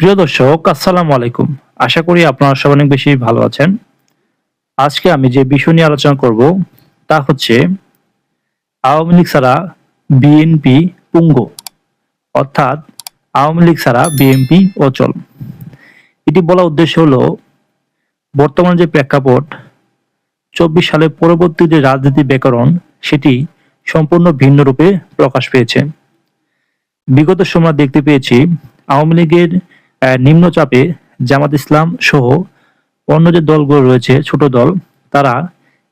প্রিয় দর্শক, আসসালামু আলাইকুম। আশা করি আপনারা সব অনেক বেশি ভালো আছেন। আজকে আমি যে বিষয় নিয়ে আলোচনা করব, তা হচ্ছে আওয়ামী লীগ ছাড়া বিএনপি পুঙ্গ, অর্থাৎ আওয়ামী লীগ ছাড়া বিএনপি অচল। এটি বলার উদ্দেশ্য হলো, বর্তমান যে প্রেক্ষাপট, চব্বিশ সালের পরবর্তী যে রাজনীতি ব্যাকরণ, সেটি সম্পূর্ণ ভিন্ন রূপে প্রকাশ পেয়েছে। বিগত সময় দেখতে পেয়েছি, আওয়ামী লীগের নিম্নচাপে জামাত ইসলাম সহ অন্য যে দলগুলো রয়েছে, ছোট দল, তারা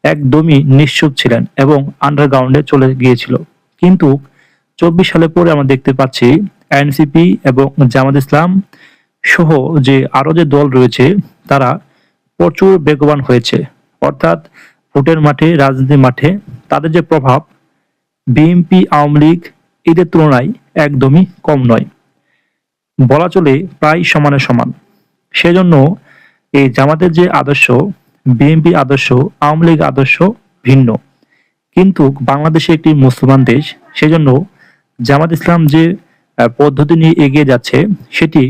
একদমই নিশ্চুপ ছিলেন এবং আন্ডারগ্রাউন্ডে চলে গিয়েছিল। কিন্তু চব্বিশ সালে পরে আমরা দেখতে পাচ্ছি এনসিপি এবং জামাত ইসলাম সহ যে আরও যে দল রয়েছে, তারা প্রচুর বেগবান হয়েছে। অর্থাৎ ভোটের মাঠে, রাজনীতির মাঠে তাদের যে প্রভাব, বিএনপি, আওয়ামী লীগ, এদের তুলনায় একদমই কম নয়। বলা চলে প্রায় সমানে সমান। সেজন্য এই জামাতের যে আদর্শ, বিএনপি আদর্শ, আওয়ামী লীগ আদর্শ ভিন্ন। কিন্তু বাংলাদেশে একটি মুসলমান দেশ, সেজন্য জামাত ইসলাম যে পদ্ধতি নিয়ে এগিয়ে যাচ্ছে, সেটি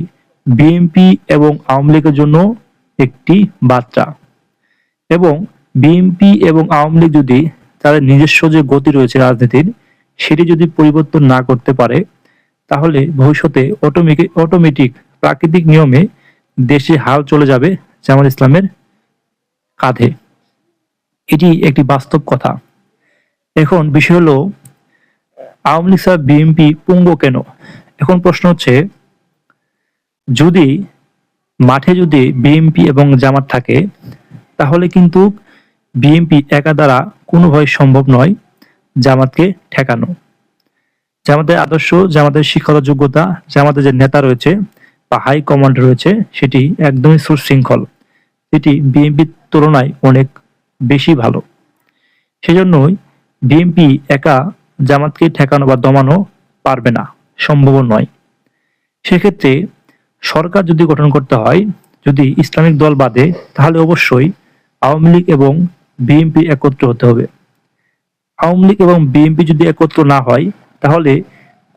বিএনপি এবং আওয়ামী লীগের জন্য একটি বার্তা। এবং বিএনপি এবং আওয়ামী লীগ যদি তাদের নিজস্ব যে গতি রয়েছে রাজনীতির, সেটি যদি পরিবর্তন না করতে পারে তাহলে ভবিষ্যতে অটোমেটিক অটোমেটিক প্রাকৃতিক নিয়মে দেশে হাল চলে যাবে জামাত ইসলামের কাঁধে। এটি একটি বাস্তব কথা। এখন বিষয় হলো, আওয়ামী লীগ ছাড়া বিএনপি পুঙ্গ কেন? এখন প্রশ্ন হচ্ছে, যদি মাঠে যদি বিএনপি এবং জামাত থাকে, তাহলে কিন্তু বিএনপি একা দ্বারা কোনোভাবে সম্ভব নয় জামাতকে ঠেকানো। জামাতের আদর্শ, যে আমাদের শিক্ষাগত যোগ্যতা জামাতের যে নেতা রয়েছে বা হাই কমান্ড রয়েছে, সেটি একদমই সুশৃঙ্খল। এটি বিএনপির তুলনায় অনেক বেশি ভালো। সেজন্যই বিএনপি একা জামাতকে ঠেকানো বা দমানো পারবে না সম্ভব নয়। সেক্ষেত্রে সরকার যদি গঠন করতে হয়, যদি ইসলামিক দল বাদে, তাহলে অবশ্যই আওয়ামী লীগ এবং বিএনপি একত্র হতে হবে। আওয়ামী লীগ এবং বিএনপি যদি একত্র না হয় তাহলে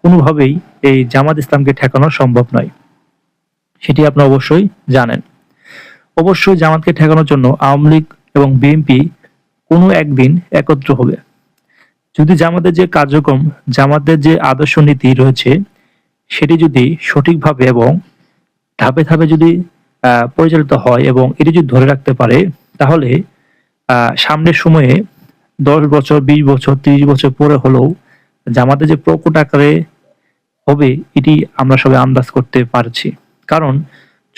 কোনোভাবেই এই জামাত ইসলামকে ঠেকানো সম্ভব নয়। সেটি আপনি অবশ্যই জানেন। অবশ্যই জামাতকে ঠেকানোর জন্য আওয়ামী লীগ এবং বিএনপি কোনো একদিন একত্র হবে। যদি জামাতের যে কার্যক্রম, জামাতের যে আদর্শ নীতি রয়েছে, সেটি যদি সঠিকভাবে এবং ধাপে ধাপে যদি পরিচালিত হয় এবং এটি যদি ধরে রাখতে পারে, তাহলে সামনের সময়ে দশ বছর, বিশ বছর, তিরিশ বছর পরে হলেও জামাতে যে প্রকট আকারে হবে, এটি আমরা সবাই আন্দাজ করতে পারছি। কারণ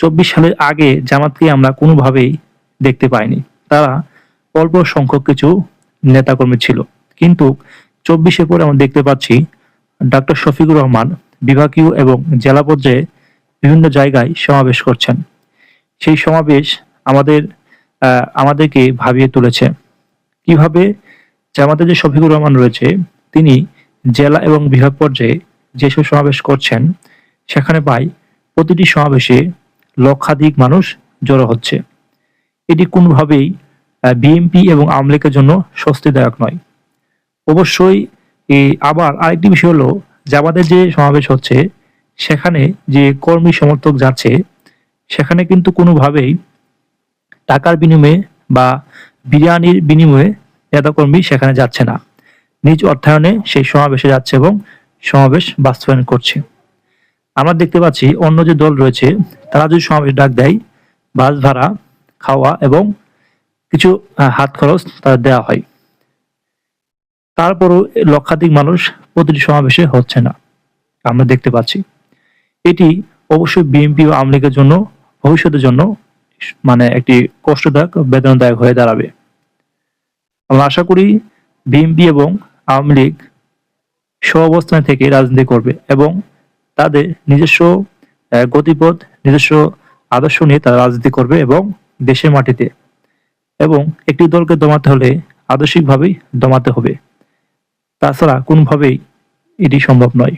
চব্বিশ সালের আগে জামাতকে আমরা কোনোভাবেই দেখতে পাইনি। তারা অল্প সংখ্যক কিছু নেতাকর্মী ছিল। কিন্তু চব্বিশে পরে আমরা দেখতে পাচ্ছি ডক্টর শফিকুর রহমান বিভাগীয় এবং জেলা পর্যায়ে বিভিন্ন জায়গায় সমাবেশ করছেন। সেই সমাবেশ আমাদের আমাদেরকে ভাবিয়ে তুলেছে। কীভাবে জামাতে যে শফিকুর রহমান রয়েছে, তিনি জেলা এবং বিভাগ পর্যায়ে যেসব সমাবেশ করছেন, সেখানে পাই প্রতিটি সমাবেশে লক্ষাধিক মানুষ জড়ো হচ্ছে। এটি কোনোভাবেই বিএনপি এবং আওয়ামী লীগের জন্য স্বস্তিদায়ক নয়। অবশ্যই এই আবার আরেকটি বিষয় হলো, জামাতের যে সমাবেশ হচ্ছে, সেখানে যে কর্মী সমর্থক যাচ্ছে, সেখানে কিন্তু কোনোভাবেই টাকার বিনিময়ে বা বিরিয়ানির বিনিময়ে নেতাকর্মী সেখানে যাচ্ছে না। নিজ অর্থায়নে সেই সমাবেশে যাচ্ছে এবং সমাবেশ বাস্তবায়ন করছে। আমরা দেখতে পাচ্ছি অন্য যে দল রয়েছে, তারা যদি সমাবেশ ডাক দেয়, বাস ভাড়া, খাওয়া এবং কিছু হাত খরচ তাদের দেওয়া হয়। তারপরও লক্ষাধিক মানুষ প্রতিটি সমাবেশে হচ্ছে না, আমরা দেখতে পাচ্ছি। এটি অবশ্যই বিএনপি ও আওয়ামী লীগের জন্য, ভবিষ্যতের জন্য মানে একটি কষ্টদায়ক, বেদনাদায়ক হয়ে দাঁড়াবে। আমরা আশা করি বিএনপি এবং আওয়ামী লীগ অবস্থান থেকে রাজনীতি করবে এবং তাদের নিজস্ব গতিপথ, নিজস্ব আদর্শ নিয়ে তারা রাজনীতি করবে এবং দেশের মাটিতে এবং একটি দলকে দমাতে হলে আদর্শিকভাবেই দমাতে হবে। তাছাড়া কোনোভাবেই এটি সম্ভব নয়।